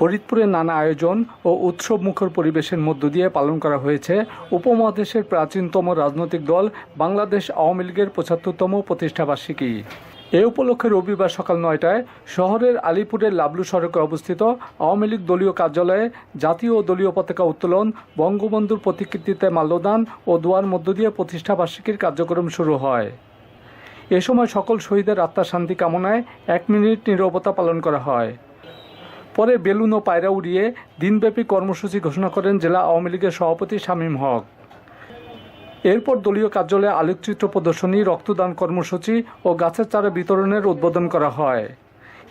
ফরিদপুরে নানা আয়োজন ও উৎসব মুখর পরিবেশের মধ্য দিয়ে পালন করা হয়েছে। উপমহাদেশের প্রাচীনতম রাজনৈতিক দল বাংলাদেশ আওয়ামী লীগের পঁচাত্তরতম প্রতিষ্ঠাবার্ষিকী এ উপলক্ষে রবিবার সকাল নয়টায় শহরের আলিপুরের লাবলু সড়কে অবস্থিত আওয়ামী লীগ দলীয় কার্যালয়ে জাতীয় ও দলীয় পতাকা উত্তোলন, বঙ্গবন্ধুর প্রতিকৃতিতে মাল্যদান ও দোয়ার মধ্য দিয়ে প্রতিষ্ঠাবার্ষিকীর কার্যক্রম শুরু হয়। এ সময় সকল শহীদের আত্মার শান্তি কামনায় এক মিনিট নীরবতা পালন করা হয়। পরে বেলুন ও পায়রা উড়িয়ে দিনব্যাপী কর্মসূচি ঘোষণা করেন জেলা আওয়ামী লীগের সভাপতি শামীম হক। এরপর দলীয় কার্যালয়ে আলোকচিত্র প্রদর্শনী, রক্তদান কর্মসূচি ও গাছের চারা বিতরণের উদ্বোধন করা হয়।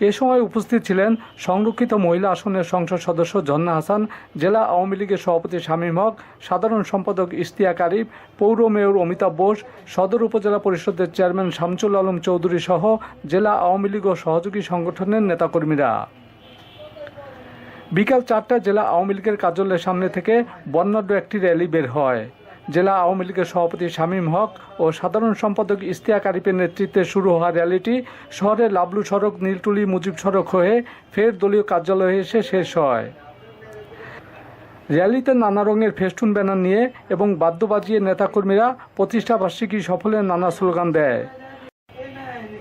এ সময় উপস্থিত ছিলেন সংরক্ষিত মহিলা আসনের সংসদ সদস্য ঝন্না হাসান, জেলা আওয়ামী লীগের সভাপতি শামীম হক, সাধারণ সম্পাদক ইশতিয়াক আরিফ, পৌর মেয়র অমিতাভ বোস, সদর উপজেলা পরিষদের চেয়ারম্যান শামসুল আলম চৌধুরী সহ জেলা আওয়ামী লীগ ও সহযোগী সংগঠনের নেতাকর্মীরা। বিকাল চারটায় জেলা আওয়ামী লীগের কার্যালয়ের সামনে থেকে বর্ণাঢ্য একটি র্যালি বের হয়। জেলা আওয়ামী লীগের সভাপতি শামীম হক ও সাধারণ সম্পাদক ইশতিয়াক আরিফের নেতৃত্বে শুরু হওয়া র্যালিটি শহরের লাবলু সড়ক, নীলটুলি মুজিব সড়ক হয়ে ফের দলীয় কার্যালয়ে এসে শেষ হয়। র্যালিতে নানা রঙের ফেস্টুন ব্যানার নিয়ে এবং বাদ্য বাজিয়ে নেতাকর্মীরা প্রতিষ্ঠাবার্ষিকী সফলের নানা স্লোগান দেয়।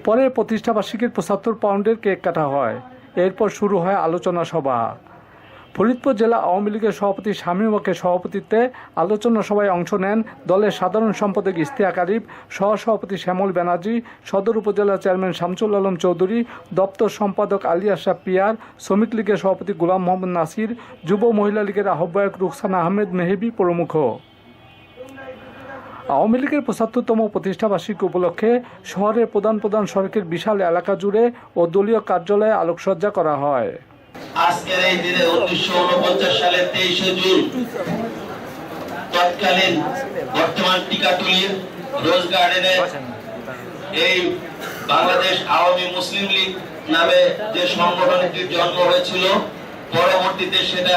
পরে প্রতিষ্ঠাবার্ষিকীর পঁচাত্তর পাউন্ডের কেক কাটা হয়। এরপর শুরু হয় আলোচনা সভা। ফরিদপুর জেলা আওয়ামী লীগের সভাপতি শামীম হকের সভাপতিত্বে আলোচনা সভায় অংশ নেন দলের সাধারণ সম্পাদক ইশতিয়াক আরিফ, সহসভাপতি শ্যামল ব্যানার্জি, সদর উপজেলা চেয়ারম্যান শামসুল আলম চৌধুরী, দপ্তর সম্পাদক আলী আশরাফ পিয়ার, শ্রমিক লীগের সভাপতি গোলাম মোহাম্মদ নাসির, যুব মহিলা লীগের আহ্বায়ক রুকসানা আহমেদ মেহেবি প্রমুখ। আওয়ামী লীগের পঁচাত্তরতম প্রতিষ্ঠাবার্ষিকী উপলক্ষে শহরের প্রধান প্রধান সড়কের বিশাল এলাকা জুড়ে ও দলীয় কার্যালয়ে আলোকসজ্জা করা হয়। আজকের এই দিনে উনিশশো উনপঞ্চাশ সালের তেইশে জুন, তৎকালীন বর্তমান টিকাটুলির রোজ গার্ডেনে এই বাংলাদেশ আওয়ামী মুসলিম লীগ নামে যে সংগঠনটির জন্ম হয়েছিল, পরবর্তীতে সেটা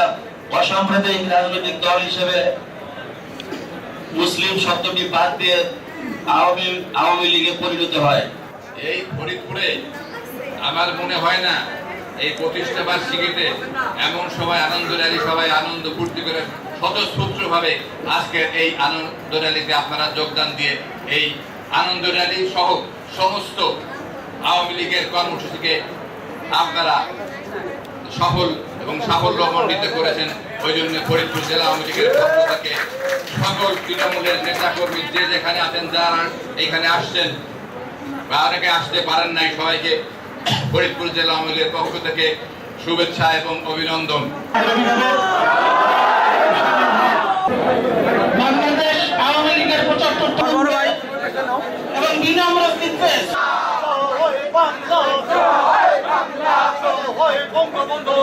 অসাম্প্রদায়িক রাজনৈতিক দল হিসেবে মুসলিম শব্দটি বাদ দিয়ে আওয়ামী আওয়ামী লীগে পরিণত হয়। এই ফরিদপুরে আমার মনে হয় না এই প্রতিষ্ঠা বার্ষিকীতে এমন সবাই আনন্দ র্যালি, সবাই আনন্দ ফুর্তি করে স্বতঃস্ফূর্ত ভাবে আজকের এই আনন্দ র্যালিতে আপনারা যোগদান দিয়ে এই আনন্দ র্যালি সহ সমস্ত আওয়ামী লীগের কর্মসূচিকে আপনারা সফল এবং সাফল্যমণ্ডিত করেছেন। ওই জন্য ফরিদপুর জেলা আওয়ামী লীগের পক্ষ থেকে সকল তৃণমূলের নেতা কর্মী যে যেখানে আছেন, যারা এখানে আসছেন, বা অনেকে আসতে পারেন নাই সবাইকে ফরিদপুর জেলা আওয়ামী লীগের পক্ষ থেকে শুভেচ্ছা এবং অভিনন্দন বাংলাদেশ আওয়ামী লীগের পঁচাত্তর এবং বিনম্র বঙ্গবন্ধু